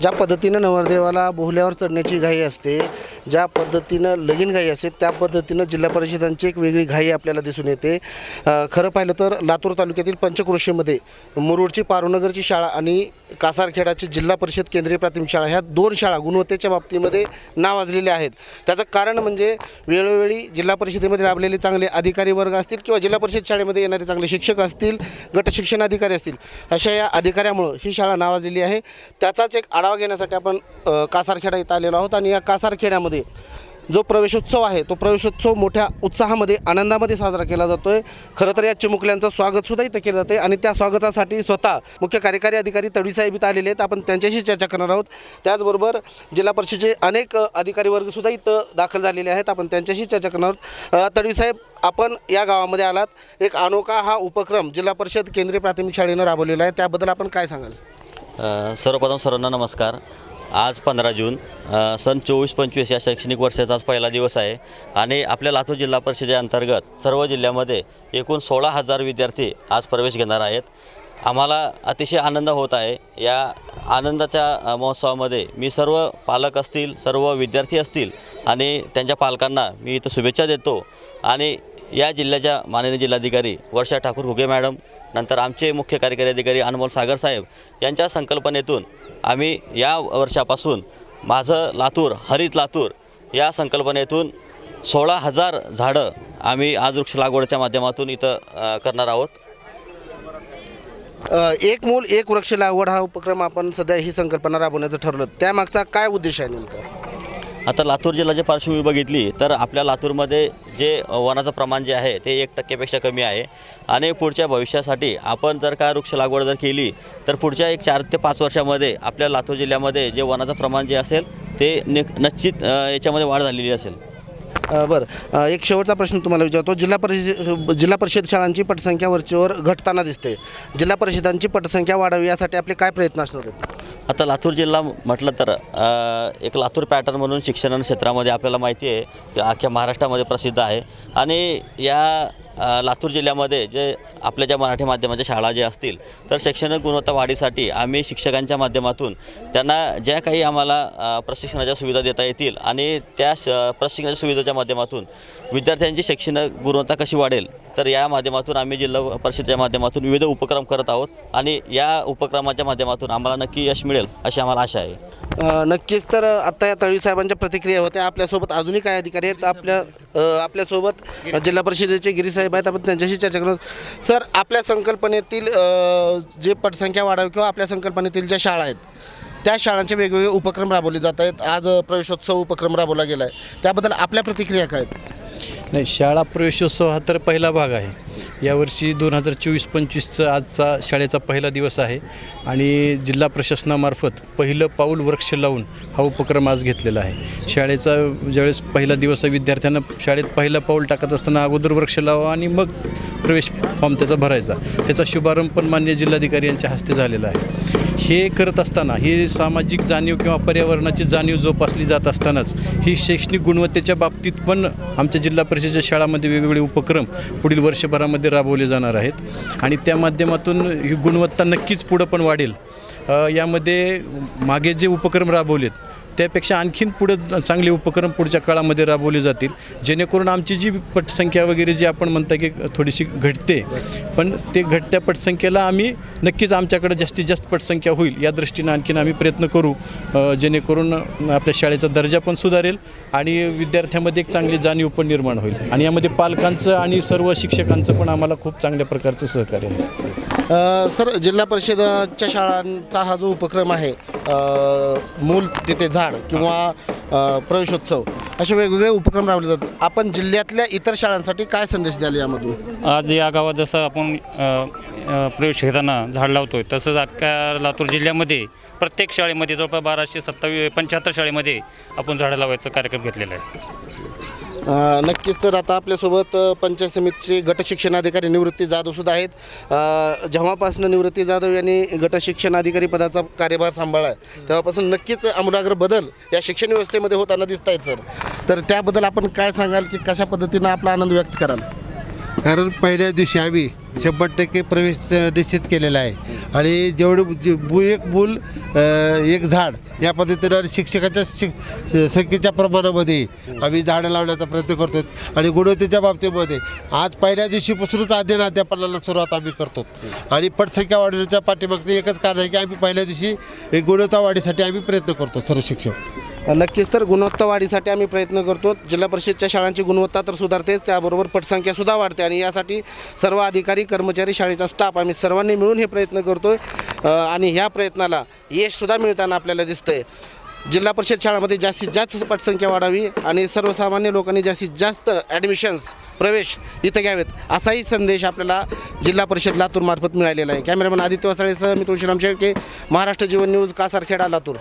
ज्या पद्धतीनं नवरदेवाला बोहल्यावर चढण्याची घाई असते ज्या पद्धतीनं लगीन घाई असते त्या पद्धतीनं जिल्हा परिषदांची एक वेगळी घाई आपल्याला दिसून येते. खरं पाहिलं तर लातूर तालुक्यातील पंचकृषीमध्ये मुरुडची पारुनगरची शाळा आणि कासारखेडाची जिल्हा परिषद केंद्रीय प्राथमिक शाळा ह्या दोन शाळा गुणवत्तेच्या बाबतीमध्ये नावाजलेल्या आहेत. त्याचं कारण म्हणजे वेळोवेळी जिल्हा परिषदेमध्ये लाभलेले चांगले अधिकारी वर्ग असतील किंवा जिल्हा परिषद शाळेमध्ये येणारे चांगले शिक्षक असतील गट शिक्षण अधिकारी असतील अशा या अधिकाऱ्यामुळं ही शाळा नावाजलेली आहे. त्याचाच एक आढावा घेण्यासाठी आपण कासारखेडा इथं आलेलो आहोत आणि या कासारखेड्यामध्ये जो प्रवेशोत्सव आहे तो प्रवेशोत्सव मोठ्या उत्साहामध्ये आनंदामध्ये साजरा केला जातो आहे खरं तर या चिमुकल्यांचं स्वागतसुद्धा इथं केलं जाते आणि त्या स्वागतासाठी स्वतः मुख्य कार्यकारी अधिकारी तडीसाहेब इथं आलेले आहेत. आपण त्यांच्याशी चर्चा करणार आहोत. त्याचबरोबर जिल्हा परिषदेचे अनेक अधिकारी वर्गसुद्धा इथं दाखल झालेले आहेत. आपण त्यांच्याशी चर्चा करणार आहोत. तडवीसाहेब तडीसाहेब आपण या गावामध्ये आलात. एक अनोखा हा उपक्रम जिल्हा परिषद केंद्रीय प्राथमिक शाळेनं राबवलेला आहे. त्याबद्दल आपण काय सांगाल? सर्वप्रथम सर्वांना नमस्कार. आज पंधरा जून सन चोवीस पंचवीस या शैक्षणिक वर्षाचा आज पहिला दिवस आहे. आणि आपल्या लातूर जिल्हा परिषदेअंतर्गत सर्व जिल्ह्यामध्ये एकूण सोळा हजार विद्यार्थी आज प्रवेश घेणार आहेत. आम्हाला अतिशय आनंद होत आहे. या आनंदाच्या महोत्सवामध्ये मी सर्व पालक असतील सर्व विद्यार्थी असतील आणि त्यांच्या पालकांना मी इथं शुभेच्छा देतो. आणि या जिल्ह्याच्या माननीय जिल्हाधिकारी वर्षा ठाकूर हुगे मॅडम नंतर आमचे मुख्य कार्यकारी अधिकारी अनमोल सागर साहेब यांच्या संकल्पनेतून आम्ही या वर्षापासून माझं लातूर हरित लातूर या संकल्पनेतून सोळा हजार झाडं आम्ही आज वृक्ष लागवडच्या माध्यमातून इथं करणार आहोत. एक मूल एक वृक्ष लागवड हा उपक्रम आपण सध्या ही संकल्पना राबवण्याचं ठरलं त्यामागचा काय उद्देश आहे नेमका? आता लातूर जिल्ह्याची पार्श्वभूमी बघितली तर आपल्या लातूरमध्ये जे वनाचं प्रमाण जे आहे ते एक टक्क्यापेक्षा कमी आहे. आणि पुढच्या भविष्यासाठी आपण जर का वृक्ष लागवड जर केली तर पुढच्या एक चार ते पाच वर्षामध्ये आपल्या लातूर जिल्ह्यामध्ये जे वनाचं प्रमाण जे असेल ते नि निश्चित याच्यामध्ये वाढ झालेली असेल. बरं. एक शेवटचा प्रश्न तुम्हाला विचारतो. जिल्हा परिषद जिल्हा परिषद शाळांची पटसंख्या वरचीवर घटताना दिसते. जिल्हा परिषदांची पटसंख्या वाढावी यासाठी आपले काय प्रयत्न असणार आहेत? आता लातूर जिल्हा म्हटलं तर एक लातूर पॅटर्न म्हणून शिक्षण क्षेत्रामध्ये आपल्याला माहिती आहे की अख्ख्या महाराष्ट्रामध्ये प्रसिद्ध आहे. आणि या लातूर जिल्ह्यामध्ये जे आपल्या ज्या मराठी माध्यमाच्या शाळा ज्या असतील तर शैक्षणिक गुणवत्ता वाढीसाठी आम्ही शिक्षकांच्या माध्यमातून त्यांना ज्या काही आम्हाला प्रशिक्षणाच्या सुविधा देता येतील आणि त्या श प्रशिक्षणाच्या सुविधेच्या माध्यमातून विद्यार्थ्यांची शैक्षणिक गुणवत्ता कशी वाढेल तर या माध्यमातून आम्ही जिल्हा परिषदेच्या माध्यमातून विविध उपक्रम करत आहोत आणि या उपक्रमाच्या माध्यमातून आम्हाला नक्की यश मिळेल अशी आम्हाला आशा आहे. नक्कीच तर आत्ता या तळी साहेबांच्या प्रतिक्रिया होत्या. आपल्यासोबत अजूनही काय अधिकारी आहेत? आपल्या आपल्यासोबत जिल्हा परिषदेचे गिरीसाहेब आहेत. आपण त्यांच्याशी चर्चा करू. सर आपल्या संकल्पनेतील जे पटसंख्या वाढावी किंवा आपल्या संकल्पनेतील ज्या शाळा आहेत त्या शाळांचे वेगवेगळे उपक्रम राबवले जात आहेत. आज प्रवेशोत्सव उपक्रम राबवला गेला आहे त्याबद्दल आपल्या प्रतिक्रिया काय आहेत? नाही शाळा प्रवेशोत्सव हा तर पहिला भाग आहे. यावर्षी दोन हजार चोवीस पंचवीसचा आजचा शाळेचा पहिला दिवस आहे आणि जिल्हा प्रशासनामार्फत पहिलं पाऊल वृक्ष लावून हा उपक्रम आज घेतलेला आहे. शाळेचा ज्यावेळेस पहिला दिवस आहे विद्यार्थ्यांना शाळेत पहिलं पाऊल टाकत असताना अगोदर वृक्ष लावा आणि मग प्रवेश फॉर्म त्याचा भरायचा. त्याचा शुभारंभ पण मान्य जिल्हाधिकारी यांच्या हस्ते झालेला आहे. हे करत असताना ही सामाजिक जाणीव किंवा पर्यावरणाची जाणीव जोपासली जात असतानाच ही शैक्षणिक गुणवत्तेच्या बाबतीत पण आमच्या जिल्हा परिषदेच्या शाळामध्ये वेगवेगळे उपक्रम पुढील वर्षभरामध्ये राबवले जाणार आहेत. आणि त्या माध्यमातून ही गुणवत्ता नक्कीच पुढं पण वाढेल. यामध्ये मागे जे उपक्रम राबवलेत त्यापेक्षा आणखीन पुढं चांगले उपक्रम पुढच्या काळामध्ये राबवले जातील. जेणेकरून आमची जी पटसंख्या वगैरे जी आपण म्हणता की थोडीशी घटते पण ते घटत्या पटसंख्येला आम्ही नक्कीच आमच्याकडे जास्तीत जास्त पटसंख्या होईल या दृष्टीनं आणखीन आम्ही प्रयत्न करू. जेणेकरून आपल्या शाळेचा दर्जा पण सुधारेल आणि विद्यार्थ्यामध्ये एक चांगली जाणीव पण निर्माण होईल. आणि यामध्ये पालकांचं आणि सर्व शिक्षकांचं पण आम्हाला खूप चांगल्या प्रकारचं सहकार्य आहे. सर जिल्हा परिषदच्या शाळांचा हा जो उपक्रम आहे मूल तिथे झाड किंवा प्रवेशोत्सव असे वेगवेगळे उपक्रम राबवले जातात. आपण जिल्ह्यातल्या इतर शाळांसाठी काय संदेश द्याल यामधून? आज या गावात जसं आपण प्रवेश घेताना झाड लावतोय तसंच अख्ख्या लातूर जिल्ह्यामध्ये प्रत्येक शाळेमध्ये जवळपास बाराशे सत्तावीस पंच्याहत्तर शाळेमध्ये आपण झाडं लावायचा कार्यक्रम घेतलेला आहे. अ, नक्कीच तर आता आपल्यासोबत अ, पंचायत समितीचे गट शिक्षणाधिकारी निवृत्ती जाधवसुद्धा आहेत. अ, जेव्हापासून निवृत्ती जाधव यांनी गट शिक्षणाधिकारी पदाचा कार्यभार सांभाळला आहे तेव्हापासून नक्कीच आमूलाग्र बदल या शिक्षण व्यवस्थेमध्ये होताना दिसत आहेत सर. तर त्याबद्दल आपण काय सांगाल की कशा पद्धतीनं आपला आनंद व्यक्त कराल? कारण पहिल्या दिवशी आम्ही शंभर टक्के प्रवेश अ, निश्चित केलेला आहे. आणि जेवढं जे बु एक मूल एक झाड या पद्धतीनं आणि शिक्षकाच्या शिक संख्येच्या प्रमाणामध्ये आम्ही झाडं लावण्याचा प्रयत्न करतो आणि गुणवत्तेच्या बाबतीमध्ये आज पहिल्या दिवशीपासूनच अध्ययन अध्यापनाला सुरुवात आम्ही करतो. आणि पटसंख्या वाढवण्याच्या पाठीमागचं एकच कारण आहे की आम्ही पहिल्या दिवशी गुणवत्ता वाढीसाठी आम्ही प्रयत्न करतो सर्व शिक्षक. नक्कीच तर गुणवत्ता वाढीसाठी आम्ही प्रयत्न करतो. जिल्हा परिषदच्या शाळांची गुणवत्ता तर सुधारतेच त्याबरोबर पटसंख्यासुद्धा वाढते आणि यासाठी सर्व अधिकारी कर्मचारी शाळेचा स्टाफ आम्ही सर्वांनी मिळून हे प्रयत्न करतो आहे आणि ह्या प्रयत्नाला यशसुद्धा मिळताना आपल्याला दिसतंय. जिल्हा परिषद शाळामध्ये जास्तीत जास्त पटसंख्या वाढावी आणि सर्वसामान्य लोकांनी जास्तीत जास्त ॲडमिशन्स प्रवेश इथं घ्यावेत असाही संदेश आपल्याला जिल्हा परिषद लातूरमार्फत मिळालेला आहे. कॅमेरामॅन आदित्य वसाळेसह मी तुळशीराम शेळके महाराष्ट्र जीवन न्यूज कासारखेडा लातूर.